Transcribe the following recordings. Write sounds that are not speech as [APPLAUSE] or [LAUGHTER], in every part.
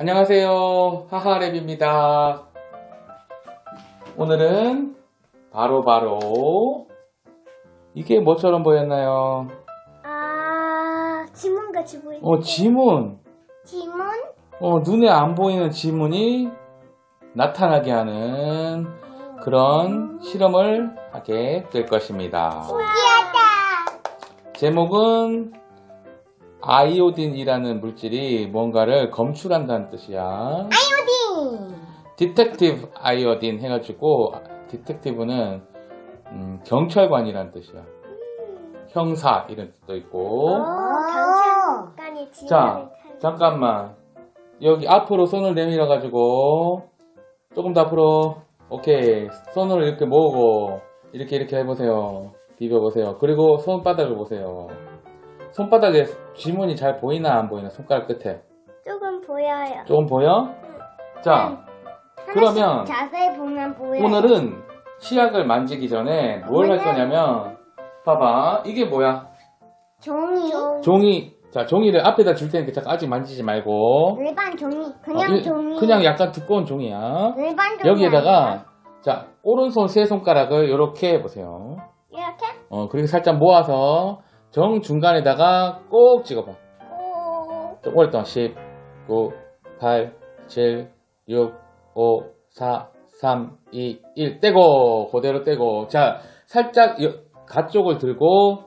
안녕하세요. 하하랩입니다. 오늘은 바로 바로 이게 뭐처럼 보였나요? 아, 지문같이 보이는 어, 지문. 지문? 어, 눈에 안 보이는 지문이 나타나게 하는 그런 실험을 하게 될 것입니다. 신기하다. 제목은 아이오딘이라는 물질이 뭔가를 검출한다는 뜻이야. 아이오딘. 디텍티브 아이오딘 해가지고 디텍티브는 음, 경찰관이라는 뜻이야. 형사 이런 뜻도 있고. 어, 경찰관이 지문을 자, 잠깐만. 여기 앞으로 손을 내밀어 가지고 조금 더 앞으로. 오케이. 손을 이렇게 모으고 이렇게 이렇게 해보세요. 비벼보세요. 그리고 손바닥을 보세요. 손바닥에 지문이 잘 보이나 안 보이나 손가락 끝에 조금 보여요. 조금 보여? 자, 그러면 자세히 보면 보여요. 오늘은 치약을 만지기 전에 뭘 할 오늘은- 거냐면 봐봐 이게 뭐야? 종이. 종이 자 종이를 앞에다 줄 테니까 잠깐 아직 만지지 말고 일반 종이. 그냥 어, 일- 종이. 그냥 약간 두꺼운 종이야. 일반 종이. 여기에다가 자 오른손 세 손가락을 이렇게 해보세요. 이렇게? 어 그리고 살짝 모아서 정 중간에다가 꼭 찍어봐. 오. 좀 오랫동안 10, 9, 8, 7, 6, 5, 4, 3, 2, 1 떼고 그대로 떼고 자 살짝 여- 가쪽을 들고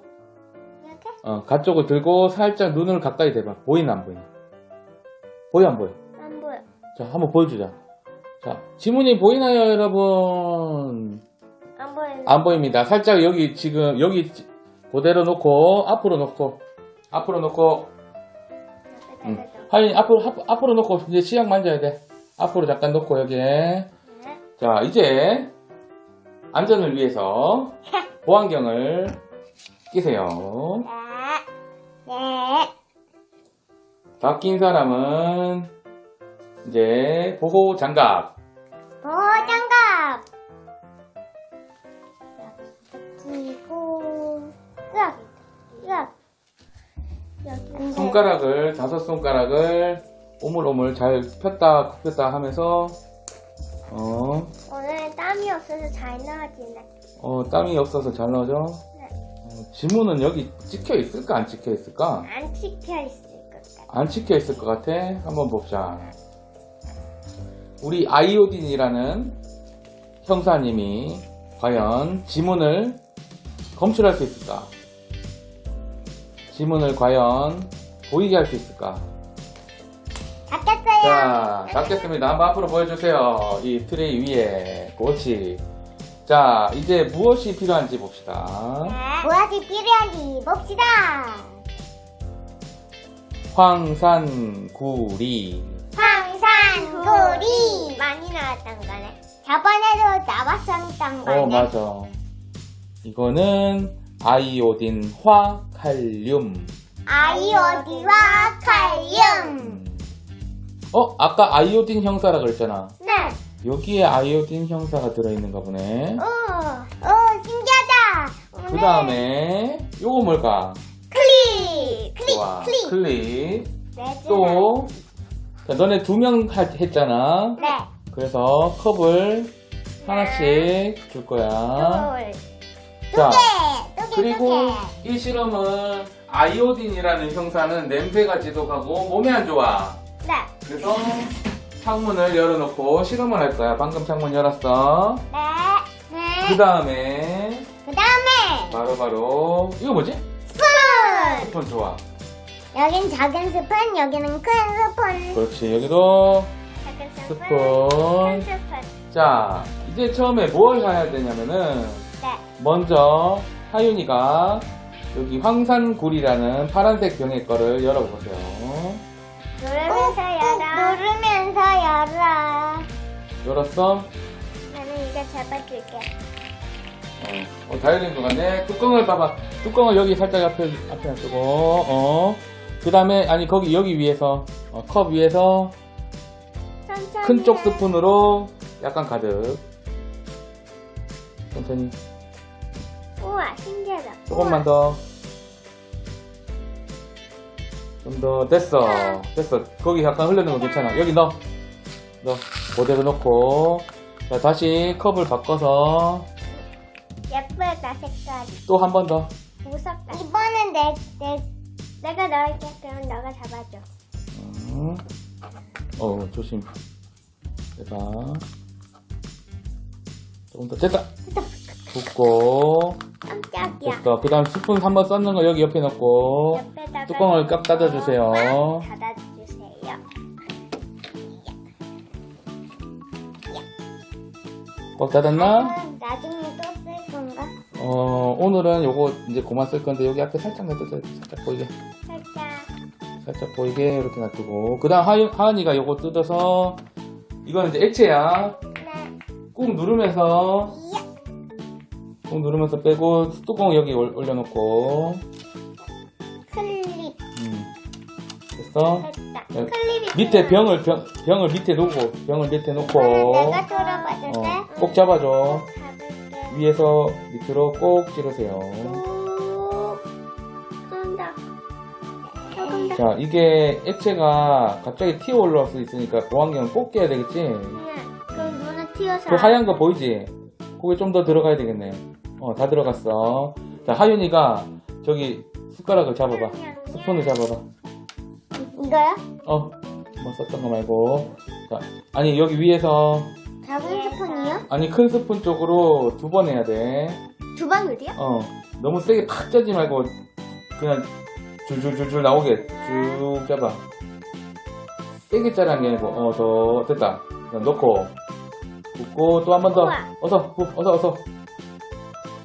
이렇게? 어, 가쪽을 들고 살짝 눈을 가까이 대봐. 보이나 안 보이나? 보여 안 보여? 안 보여. 자, 한번 보여주자. 자, 지문이 보이나요, 여러분? 안 보여. 안 보입니다. 살짝 여기 지금 여기 지- 그대로 놓고 앞으로 놓고 앞으로 놓고 음. 하인 앞으로 앞- 앞으로 놓고 이제 치약 만져야 돼. 앞으로 잠깐 놓고 여기에 네. 자 이제 안전을 위해서 [LAUGHS] 보안경을 끼세요. 네. 네. 다낀 사람은 이제 보호 장갑 보장갑. 여기 손가락을 다섯 손가락을 오물오물 잘 폈다 굽혔다 하면서 어, 오늘 땀이 없어서 잘 나와지네. 어, 땀이 없어서 잘 나오죠? 네. 어, 지문은 여기 찍혀 있을까 안 찍혀 있을까? 안 찍혀 있을 것 같아. 안 찍혀 있을 것 같아. 한번 봅자. 우리 아이오딘이라는 형사님이 과연 지문을 검출할 수 있을까? 지문을 과연 보이게 할 수 있을까? 자, 닦겠습니다. 한번 앞으로 보여주세요. 이 트레이 위에. 그렇지. 자, 이제 무엇이 필요한지 봅시다. 무엇이 필요한지 봅시다. 황산구리. 황산구리 많이 나왔던 거네. 저번에도 나왔었던 거네. 어, 맞아. 이거는 아이오딘 화 칼륨. 아이오디와 칼륨. 음. 어, 아까 아이오딘 형사라 그랬잖아. 네. 여기에 아이오딘 형사가 들어있는가 보네. 오, 오, 신기하다. 그 다음에, 요거 뭘까? 클립, 클립, 좋아. 클립. 클립. 네, 또, 자, 너네 두 명 했잖아. 네. 그래서 컵을 하나씩 줄 거야. 둘. 자, 두 개, 두 개, 그리고. 이 실험은 아이오딘이라는 형사는 냄새가 지독하고 몸에 안 좋아. 네. 그래서 창문을 열어놓고 실험을 할 거야. 방금 창문 열었어. 네. 네. 그 다음에 그 다음에 바로바로 이거 뭐지? 스푼. 스푼 좋아. 여긴 작은 스푼, 여기는 큰 스푼. 그렇지. 여기도 작은 스푼. 큰 스푼. 자 이제 처음에 뭘 해야 되냐면은 네. 먼저 하윤이가 여기 황산굴이라는 파란색 병의 거를 열어보세요. 누르면서 열어. 누르면서 열어. 열었어? 나는 이거 잡아줄게. 어, 어, 다 열린 것 같네. 뚜껑을 봐봐. 뚜껑을 여기 살짝 앞에, 앞에 놔두고, 어. 그 다음에, 아니, 거기, 여기 위에서, 어, 컵 위에서 천천히. 큰 쪽 스푼으로 약간 가득. 천천히. 우와, 신기하다. 조금만 더. 좀 더 됐어. 됐어. 거기 약간 흐르는 거 괜찮아. 여기 넣어. 넣어. 그대로 넣고. 자 다시 컵을 바꿔서. 예쁘다 색깔이. 또 한 번 더. 무섭다. 이번엔 내, 내, 내가 넣을게. 그럼 너가 잡아줘. 음. 어 조심. 됐다. 조금 더. 됐다. 붓고 깜짝이야. 됐어 그 다음 스푼 한번 썼는 거 여기 옆에 넣고 옆에다가 뚜껑을 깍 닫아주세요. 닫아주세요. 꽉 닫았나? 음, 나중에 또 쓸 건가? 어 오늘은 요거 이제 그만 쓸 건데 여기 앞에 살짝 놔둬서 살짝 보이게 살짝. 살짝 보이게 이렇게 놔두고 그 다음 하윤, 하은이가 요거 뜯어서 이거는 이제 액체야 네. 꾹 누르면서 꾹 누르면서 빼고 뚜껑 여기 올, 올려놓고 클립. 음. 됐어? 됐다. 네. 클립이 밑에 필요해. 병을 병, 병을 밑에 놓고 병을 밑에 놓고 이번엔 내가 돼? 어, 꼭 잡아줘 잡을게. 위에서 밑으로 꼭 찌르세요. 조금 더. 자 이게 액체가 갑자기 튀어 올라올 수 있으니까 보안경을 꼭 껴야 되겠지 네. 그럼 눈을 튀어서. 그 하얀 거 보이지? 거기 좀더 들어가야 되겠네 어 다 들어갔어. 자 하윤이가 저기 숟가락을 잡아봐. 스푼을 잡아봐. 이거요? 어 뭐 썼던 거 말고. 자 아니 여기 위에서. 작은 스푼이요? 아니 큰 스푼 쪽으로 두 번 해야 돼어 두 방울이요? 너무 세게 팍 짜지 말고 그냥 줄줄줄줄 나오게 쭉 짜봐. 세게 짜라는 게 아니고 어 더 됐다. 그냥 넣고 붓고 또 한 번 더. 우와. 어서 부, 어서 어서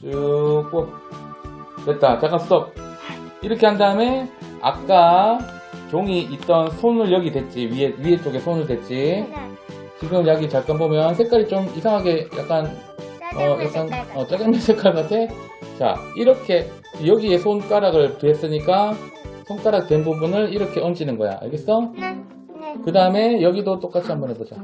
쭉 부어 됐다 잠깐 스톱 이렇게 한 다음에 아까 종이 있던 손을 여기 댔지 위에 위에 쪽에 손을 댔지 네. 지금 여기 잠깐 보면 색깔이 좀 이상하게 약간 어 약간 어 짜장면 색깔 같아 자 이렇게 여기에 손가락을 댔으니까 손가락 된 부분을 이렇게 얹는 거야 알겠어? 네. 네. 그 다음에 여기도 똑같이 한번 해보자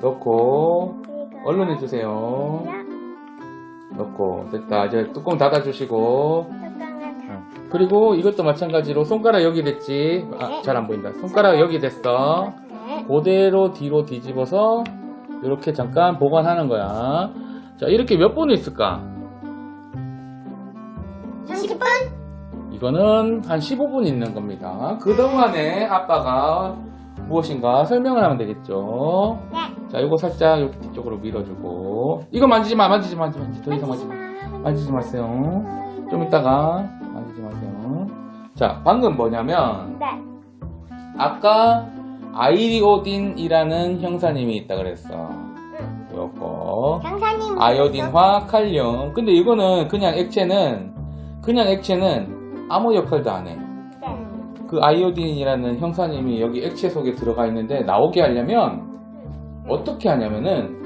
넣고 얼른 해주세요 나. 넣고 됐다 이제 뚜껑 닫아주시고. 그리고 이것도 마찬가지로 손가락 여기 됐지 네. 아, 잘 안 보인다 손가락 여기 됐어 네. 그대로 뒤로 뒤집어서 이렇게 잠깐 보관하는 거야 자 이렇게 몇 분을 있을까 30분? 이거는 한 15분 있는 겁니다 그동안에 아빠가 무엇인가 설명을 하면 되겠죠 네. 자 이거 살짝 이렇게 뒤쪽으로 밀어주고 이거 만지지 마 만지지 마 만지지 마 더 이상 만지지 마 만지지 마세요 좀 이따가 만지지 마세요 자 방금 뭐냐면 네. 아까 아이오딘이라는 형사님이 있다 그랬어. 요거. 아이오딘화 칼륨. 근데 이거는 그냥 액체는 그냥 액체는 아무 역할도 안 해. 네. 그 아이오딘이라는 형사님이 여기 액체 속에 들어가 있는데 나오게 하려면 어떻게 하냐면은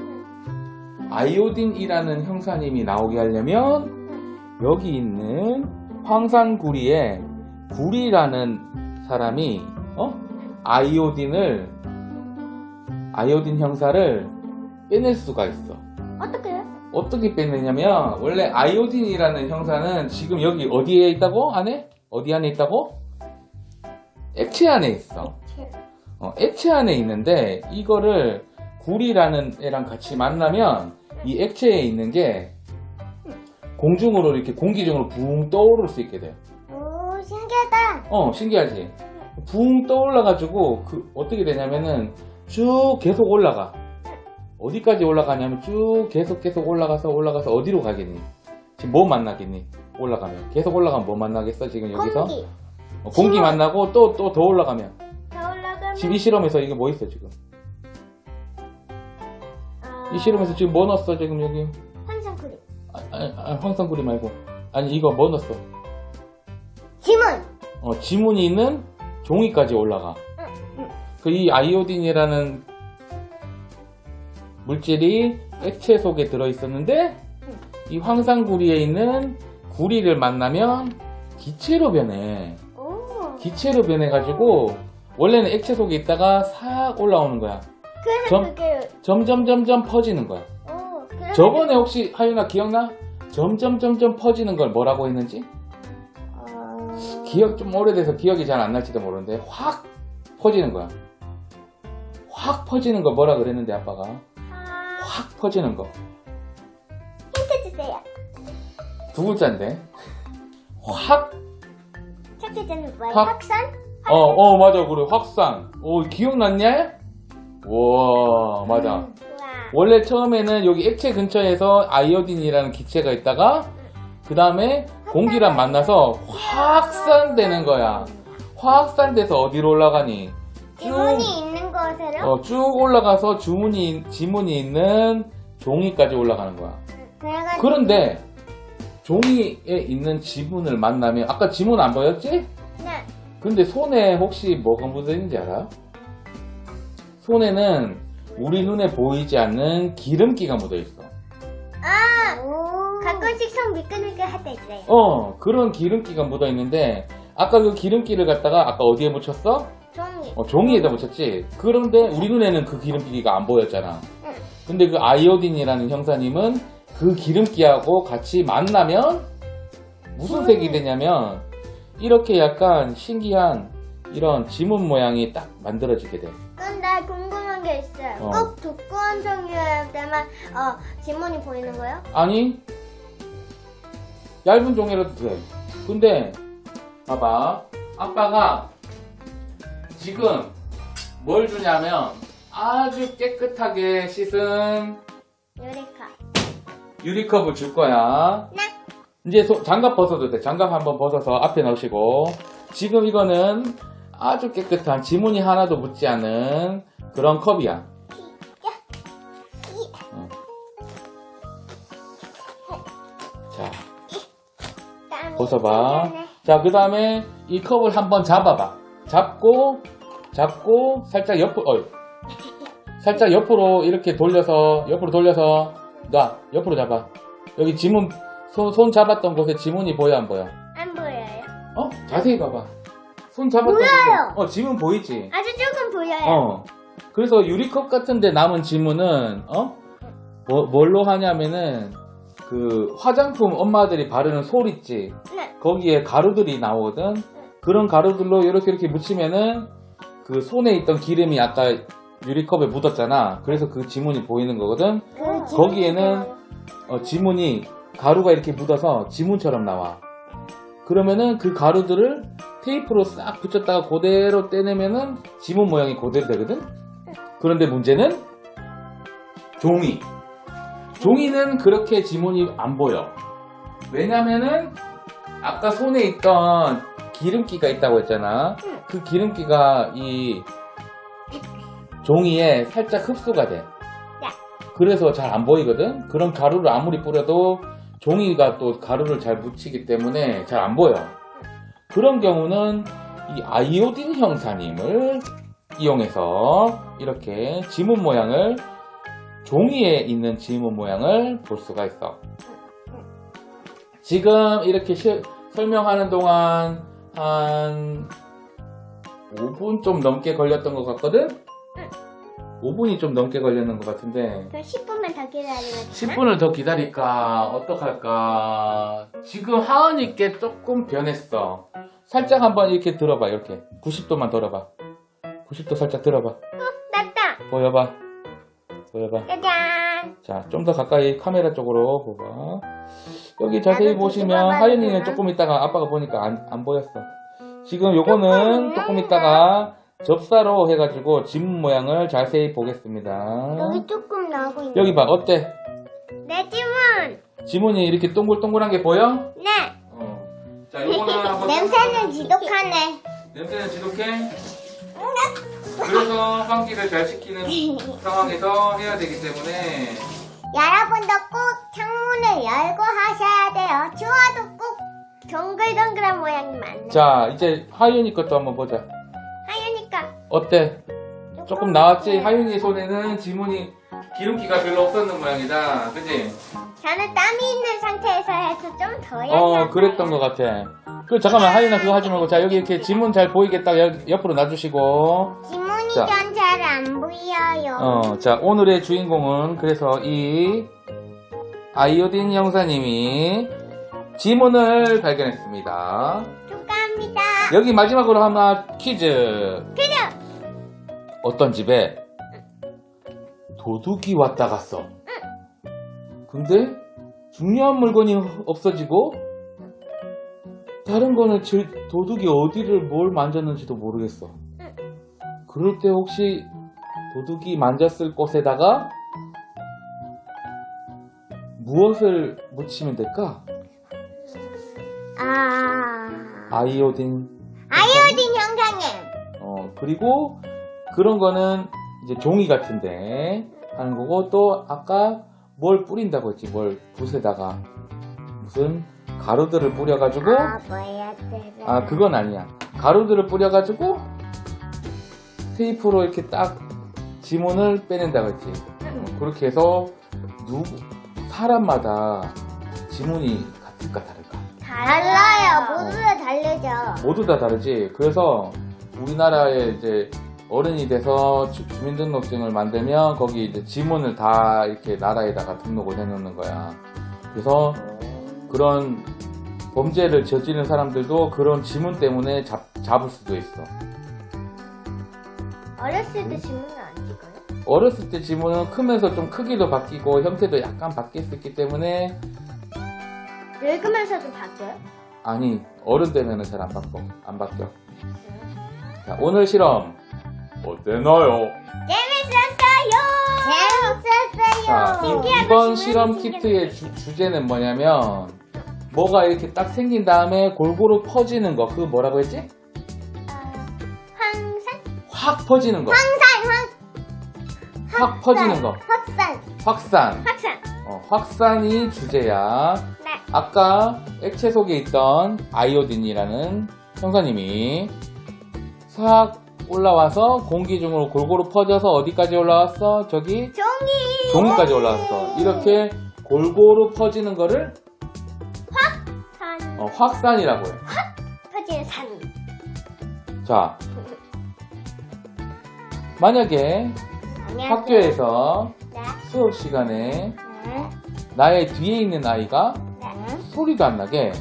아이오딘이라는 형사님이 나오게 하려면 여기 있는 황산구리에 구리라는 사람이 어? 아이오딘을 아이오딘 형사를 빼낼 수가 있어. 어떻게요? 어떻게 빼내냐면 원래 아이오딘이라는 형사는 지금 여기 어디에 있다고? 안에? 어디 안에 있다고? 액체 안에 있어. 어, 액체 안에 있는데 이거를 구리라는 애랑 같이 만나면 이 액체에 있는 게 공중으로 이렇게 공기 중으로 붕 떠오를 수 있게 돼. 오, 신기하다. 어 신기하지. 붕 떠올라가지고 그 어떻게 되냐면은 쭉 계속 올라가. 어디까지 올라가냐면 쭉 계속 계속 올라가서 올라가서 어디로 가겠니? 지금 뭐 만나겠니? 올라가면 계속 올라가면 뭐 만나겠어 지금 여기서? 공기. 어, 공기 만나고 또 또 더 올라가면 더 올라가면. 지금 이 실험에서 이게 뭐 있어 지금? 어, 이 실험에서 지금 뭐 넣었어 지금 여기? 환상쿠리. 아, 아, 아, 황산구리 말고 아니 이거 뭐 넣었어? 지문. 어, 지문이 있는 종이까지 올라가. 응. 그이 아이오딘이라는 물질이 액체 속에 들어 있었는데 이 황산구리에 있는 구리를 만나면 기체로 변해. 오. 기체로 변해가지고 원래는 액체 속에 있다가 싹 올라오는 거야. 그래서 점- 그게. 점점 점점 퍼지는 거야. 오. 그래서 저번에 혹시 하윤아 기억나? 점점 점점 퍼지는 걸 뭐라고 했는지 어... 기억 좀 오래돼서 기억이 잘 안 날지도 모르는데 확 퍼지는 거야. 확 퍼지는 거 뭐라 그랬는데 아빠가 아... 확 퍼지는 거. 힌트 주세요. 두 글자인데 확 첫 글자는 뭐예요? 확- 확산? 어, 어, 맞아. 그래. 확산. 오, 기억났냐? 와, 맞아. 음. 원래 처음에는 여기 액체 근처에서 아이오딘이라는 기체가 있다가, 그 다음에 공기랑 만나서 확산되는 거야. 확산돼서 어디로 올라가니? 지문이 있는 곳으로? 어, 쭉 올라가서 주문이, 지문이 있는 종이까지 올라가는 거야. 그래가지고 그런데, 종이에 있는 지문을 만나면, 아까 지문 안 보였지? 네. 근데 손에 혹시 뭐가 묻어 있는지 알아? 손에는 우리 눈에 보이지 않는 기름기가 묻어 있어. 아! 가끔씩 손 미끌미끌 할때 있어요. 어, 그런 기름기가 묻어 있는데 아까 그 기름기를 갖다가 아까 어디에 묻혔어? 종이. 어, 종이에다 묻혔지. 그런데 우리 눈에는 그 기름기가 안 보였잖아. 응. 근데 그 아이오딘이라는 형사님은 그 기름기하고 같이 만나면 무슨 음. 색이 되냐면 이렇게 약간 신기한 이런 지문 모양이 딱 만들어지게 돼. 근데 궁금한 게 있어요. 어. 꼭 두꺼운 종이일 때만 어, 지문이 보이는 거예요? 아니 얇은 종이라도 돼 근데 봐봐 아빠가 지금 뭘 주냐면 아주 깨끗하게 씻은 유리카. 유리컵을 줄 거야 네. 이제 소- 장갑 벗어도 돼 장갑 한번 벗어서 앞에 넣으시고 지금 이거는 아주 깨끗한 지문이 하나도 묻지 않은 그런 컵이야 어. 자 벗어봐. 자, 그 다음에 이 컵을 한번 잡아봐. 잡고, 잡고, 살짝 옆으로, 어, 살짝 옆으로 이렇게 돌려서, 옆으로 돌려서, 놔, 옆으로 잡아. 여기 지문, 손, 손 잡았던 곳에 지문이 보여, 안 보여? 안 보여요? 어? 자세히 봐봐. 손 잡았던 보여요. 어, 지문 보이지? 아주 조금 보여요. 어. 그래서 유리컵 같은데 남은 지문은, 어? 뭐, 뭘로 하냐면은, 그, 화장품 엄마들이 바르는 솔 있지? 네. 거기에 가루들이 나오거든. 그런 가루들로 이렇게 이렇게 묻히면은 그 손에 있던 기름이 아까 유리컵에 묻었잖아. 그래서 그 지문이 보이는 거거든. 그 거기에는 어, 지문이 가루가 이렇게 묻어서 지문처럼 나와. 그러면은 그 가루들을 테이프로 싹 붙였다가 그대로 떼내면은 지문 모양이 그대로 되거든. 그런데 문제는 종이. 종이는 그렇게 지문이 안 보여. 왜냐면은 아까 손에 있던 기름기가 있다고 했잖아. 응. 그 기름기가 이 종이에 살짝 흡수가 돼. 그래서 잘 안 보이거든? 그럼 가루를 아무리 뿌려도 종이가 또 가루를 잘 묻히기 때문에 잘 안 보여. 그런 경우는 이 아이오딘 형사님을 이용해서 이렇게 지문 모양을 종이에 있는 지문 모양을 볼 수가 있어. 지금 이렇게 시- 설명하는 동안 한 5분 좀 넘게 걸렸던 것 같거든? 5분이 좀 넘게 걸렸는 것 같은데 그럼 10분만 더 기다리면 되나? 10분을 더 기다릴까 어떡할까 지금 하은이께 조금 변했어 살짝 한번 이렇게 들어봐 이렇게 90도만 들어봐 90도 살짝 들어봐 났다. 보여봐 보여봐 짜잔. 자좀 더 가까이 카메라 쪽으로 보봐 여기 자세히 보시면 하윤이는? 조금 있다가 아빠가 보니까 안, 안 보였어 지금 요거는 조금 있다가 접사로 해가지고 지문 모양을 자세히 보겠습니다 여기 조금 나오고 있네. 여기 봐 어때 내 지문. 지문이 이렇게 동글동글한 게 보여? 네. 어. 자 요거는 한번 [LAUGHS] 냄새는 지독하네. 냄새는 지독해? 그래서 환기를 잘 시키는 [LAUGHS] 상황에서 해야 되기 때문에 여러분도 꼭 창문을 열고 하셔야 돼요. 추워도 꼭 동글동글한 모양이 많네. 자 이제 하윤이 것도 한번 보자 하유니까 어때? 조금 나왔지? 하윤이 손에는 지문이 기름기가 별로 없었는 모양이다. 그지? 저는 땀이 있는 상태에 서 해서 좀 더 해야 어, 그랬던 것 같아. 그, 잠깐만, 하윤아 그거 하지 말고. 자, 여기 이렇게 지문 잘 보이겠다. 옆으로 놔주시고. 지문이 자. 전 잘 안 보여요. 어, 자, 오늘의 주인공은 그래서 이 아이오딘 형사님이 지문을 발견했습니다. 축하합니다. 여기 마지막으로 하나 퀴즈. 그냥 어떤 집에 도둑이 왔다 갔어. 근데 중요한 물건이 없어지고 다른 거는 질- 도둑이 어디를 뭘 만졌는지도 모르겠어. 그럴 때 혹시 도둑이 만졌을 곳에다가 무엇을 묻히면 될까? 아 아이오딘. 아이오딘 형사님. 어, 그리고 그런 거는 이제 종이 같은데 하는 거고 또 아까 뭘 뿌린다고 했지? 뭘 붓에다가 무슨 가루들을 뿌려가지고 아 아 그건 아니야. 가루들을 뿌려가지고 테이프로 이렇게 딱 지문을 빼낸다고 했지. 어, 그렇게 해서 누구 사람마다 지문이 같을까 다를까? 달라요. 모두 다 다르죠. 모두 다 다르지. 그래서 우리나라에 이제 어른이 돼서 주, 민등록증을 만들면 거기 이제 지문을 다 이렇게 나라에다가 등록을 해놓는 거야. 그래서 그런 범죄를 저지른 사람들도 그런 지문 때문에 잡, 잡을 수도 있어. 어렸을 때 질문을 안 찍어요? 어렸을 때 지문은 크면서 좀 크기도 바뀌고 형태도 약간 바뀔 수 있기 때문에 늙으면서도 바뀌어요? 아니 어른 되면은 잘 안 바뀌어 안 바뀌어. 자, 오늘 실험 어땠나요? 재밌었어요. 자, 재밌었어요. 이- 이번 실험 키트의 주, 주제는 뭐냐면 뭐가 이렇게 딱 생긴 다음에 골고루 퍼지는 거. 그거 뭐라고 했지? 황산? 확 퍼지는 거. 황산, 황, 확 퍼지는 거. 확산, 확산. 확산. 어, 확산이 주제야. 네. 아까 액체 속에 있던 아이오딘이라는 형사님이 싹 올라와서 공기 중으로 골고루 퍼져서 어디까지 올라왔어? 저기 종이. 종이까지 올라왔어. 이렇게 골고루 퍼지는 거를 산. 어, 확산이라고 해. 퍼지는 산. 자, 만약에 안녕하세요. 학교에서 네. 수업 시간에 네. 나의 뒤에 있는 아이가 네. 소리도 안 나게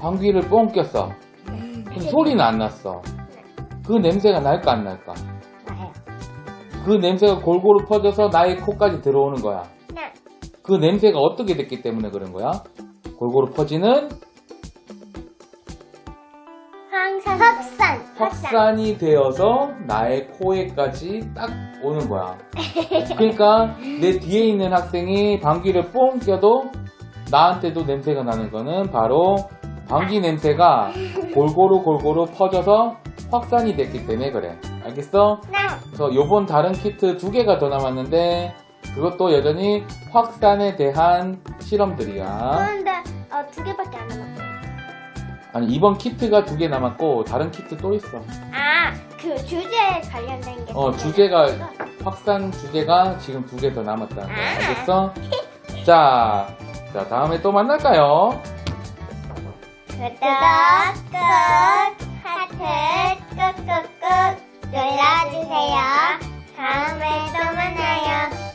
방귀를 뻥 꼈어. 그럼 소리는 안 났어. 그 냄새가 날까 안 날까? 나요. 그 냄새가 골고루 퍼져서 나의 코까지 들어오는 거야. 네. 그 냄새가 어떻게 됐기 때문에 그런 거야? 골고루 퍼지는 황산. 확산. 확산이 되어서 나의 코에까지 딱 오는 거야. 그러니까 내 뒤에 있는 학생이 방귀를 뽕 껴도 나한테도 냄새가 나는 거는 바로 방귀 냄새가 골고루 골고루 퍼져서 확산이 됐기 때문에 그래. 알겠어? 네. 그래서 요번 다른 키트 두 개가 더 남았는데 그것도 여전히 확산에 대한 실험들이야. 그런데 어, 두 개밖에 안 남았어요. 아니 이번 키트가 두 개 남았고 다른 키트 또 있어. 아, 그 주제에 관련된 게. 어, 두 주제가, 개가 있어? 확산 주제가 지금 두 개 더 남았다는 거야. 아. 알겠어? 자, 자, 다음에 또 만날까요? 구독, 끝, 하트, 꾹꾹꾹 눌러주세요. 다음에 또 만나요.